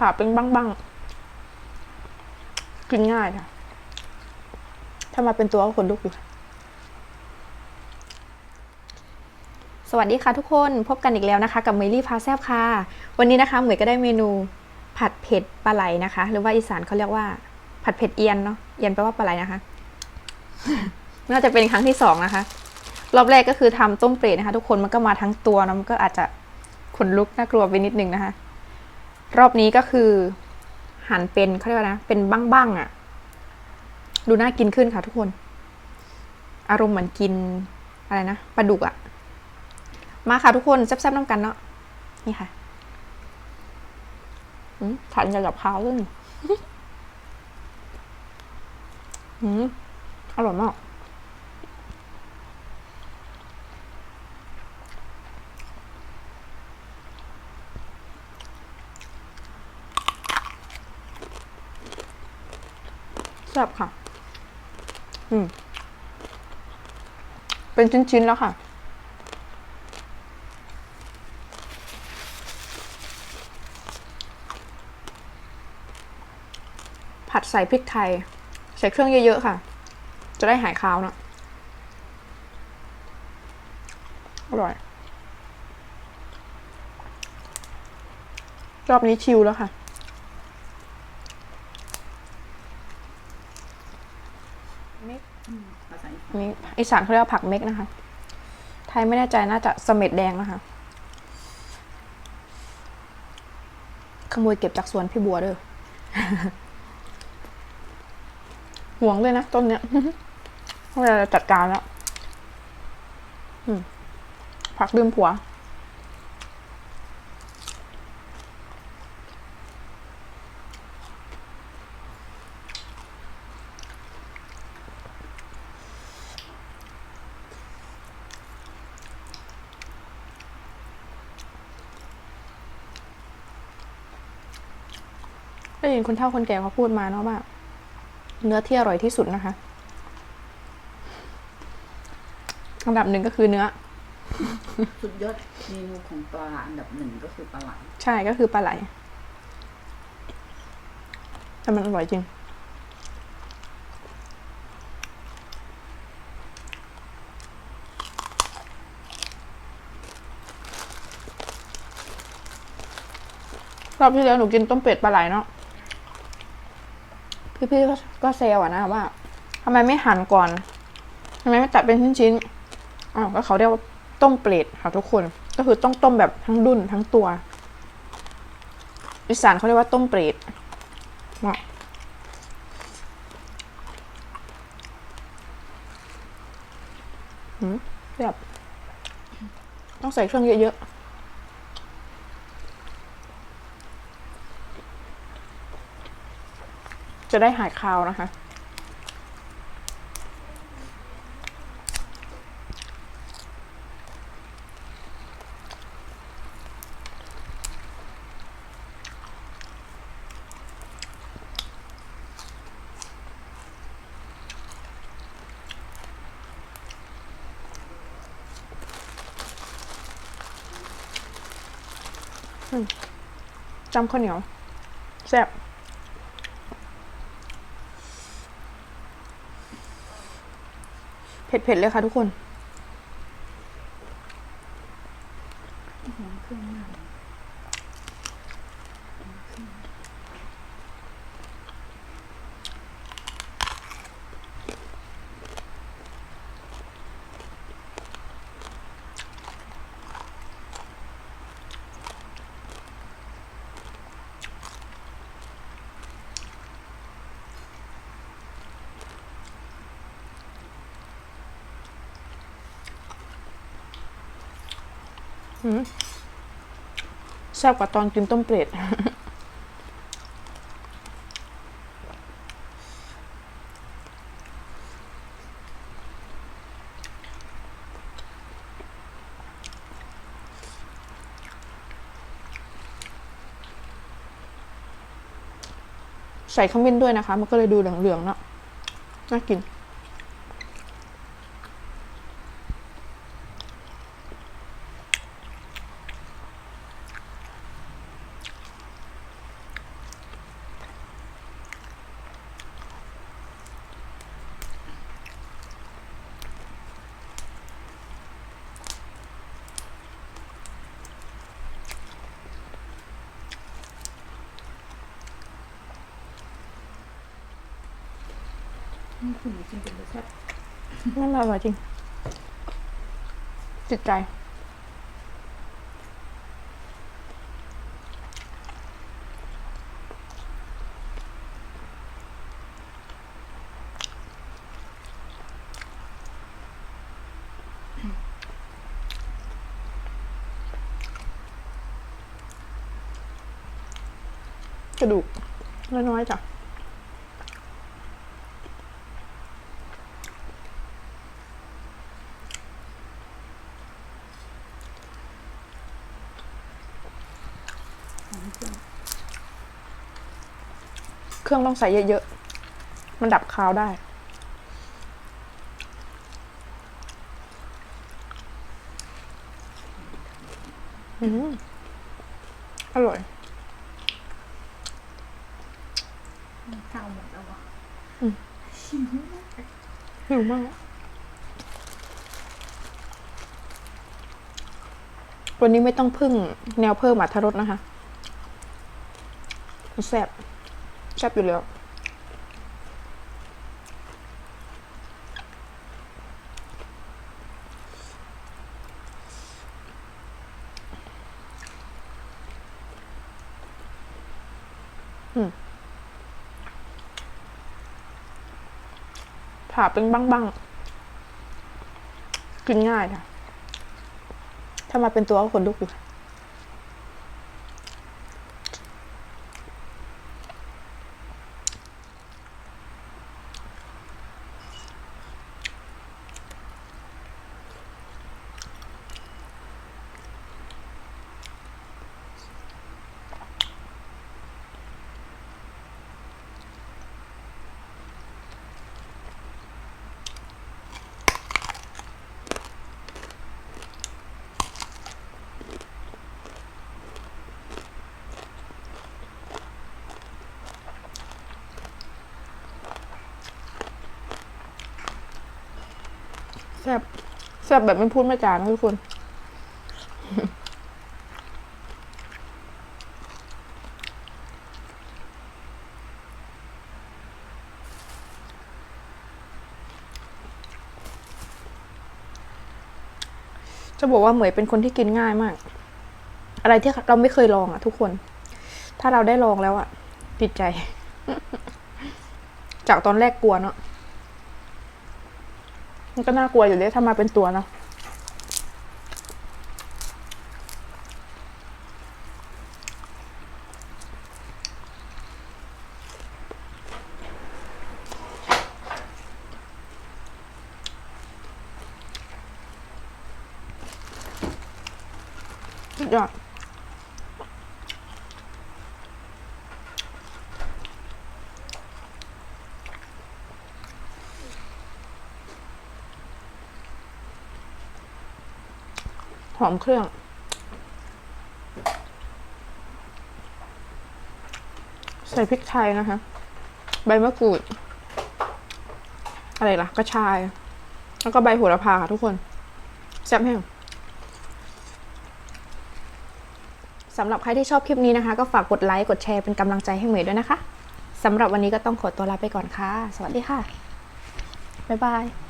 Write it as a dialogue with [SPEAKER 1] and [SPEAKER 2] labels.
[SPEAKER 1] ผ่าเป็นบ้างๆ กินง่ายค่ะ ถ้ามาเป็นตัวก็คนลุกอยู่ค่ะสวัสดีค่ะทุกคนพบกันอีกแล้วนะคะ กับเมลี่พาแซบค่ะ วันนี้นะคะเหมยก็ได้เมนูผัดเผ็ดปลาไหลนะคะ หรือว่าอีสานเขาเรียกว่า ผัดเผ็ดเอียนเนาะเอียนแปลว่าปลาไหลนะคะ น่าจะเป็นครั้งที่สองนะคะ รอบแรกก็คือทำต้มเปรตนะคะ ทุกคนมันก็มาทั้งตัวเนอะมันก็อาจจะขนลุกน่ากลัวไปนิดนึงนะคะ รอบนี้ก็คือหั่นเป็นเขาเรียกว่านะ เป็นบ้างๆอะ่ะ ดูน่ากินขึ้นค่ะทุกคน อารมณ์เหมือนกินอะไรนะปลาดุกอะ่ะ มาค่ะทุกคนแซ่บๆน้ำกันเนาะนี่ค่ะอืมทานกันกับข้าวด้วยอืมอร่อยมาก ซ่บค่ะ อืม เป็นชิ้น ๆ แล้วค่ะผัดใส่พริกไทย ใส่เครื่องเยอะ ๆ ค่ะ จะได้หายคาวเนะอร่อย รอบนี้ชิลแล้วค่ะ
[SPEAKER 2] ภาษาอีสาน
[SPEAKER 1] นี่ อีสานเขาเรียกว่าผักเม็กนะคะ ไทยไม่แน่ใจน่าจะเสม็ดแดงนะคะ ขโมยเก็บจากสวนพี่บัวเด้อหวงเลยนะต้นเนี้ยเวลาจัดการแล้วผักลืมผัว ได้ยินคนเฒ่าคนแก่เขาพูดมาเนาะว่าเนื้อที่อร่อยที่สุดนะคะอันดับหนึ่งก็คือเนื้อ
[SPEAKER 2] สุดยอดเมนูของปลาอันดับหนึ่งก็คือปลาไหล
[SPEAKER 1] ใช่ก็คือปลาไหลแต่มันอร่อยจริง รอบที่แล้วหนูกินต้มเป็ดปลาไหลเนาะ พี่ๆก็ก็เซลอะนะว่าทำไมไม่หั่นก่อนทำไมไม่ตัดเป็นชิ้นๆอ้าวก็เขาเรียกว่าต้มเปรตค่ะทุกคน ก็คือต้องต้มแบบทั้งดุนทั้งตัวอีสานเขาเรียกว่าต้มเปรตเนาะหืมแบบต้องใส่เครื่องเยอะๆ จะได้หายคาวนะคะ จำข้าวเหนียวแซ่บ เผ็ดๆเลยค่ะทุกคน
[SPEAKER 2] เครื่องมาก
[SPEAKER 1] แซ่บกว่าตอนกินต้มเปรตใส่ขมิ้นด้วยนะคะ มันก็เลยดูเหลืองๆเนาะน่ากิน
[SPEAKER 2] คุณจริงเป็นรสชาติ
[SPEAKER 1] นั่นอร่อยจริงจิตใจกระดูกน้อยๆจ้ะ
[SPEAKER 2] เครื่อง
[SPEAKER 1] เครื่องต้องใส่เยอะๆ มันดับคาวได้ อืมอร่อย
[SPEAKER 2] ข้าวหมดแล้ววะ
[SPEAKER 1] อืม
[SPEAKER 2] ชิม
[SPEAKER 1] หิวมากวันนี้ไม่ต้องพึ่งแนวเพิ่มอัตรสนะคะมัน แซ่บแซ่บอยู่แล้วอืมผ่าเป็นบ้างๆ กินง่ายค่ะ ถ้ามาเป็นตัวก็ขนลุกอยู่ ซ่บแซ่บแบบไม่พูดไม่จานะทุกคนจะบอกว่าเหมยเป็นคนที่กินง่ายมาก อะไรที่เราไม่เคยลองอะทุกคน ถ้าเราได้ลองแล้วอะติดใจ จากตอนแรกกลัวเนาะ มันก็น่ากลัวอยู่เลยถ้ามาเป็นตัวเนาะยอด หอมเครื่อง ใส่พริกไทยนะคะ ใบมะกรูด อะไรล่ะ กระชาย แล้วก็ใบโหระพาค่ะทุกคนแซ่บแห้งสำหรับใครที่ชอบคลิปนี้นะคะ ก็ฝากกดไลค์ กดแชร์เป็นกำลังใจให้เหมยด้วยนะคะสำหรับวันนี้ก็ต้องขอตัวลาไปก่อนค่ะ สวัสดีค่ะ บ๊ายบาย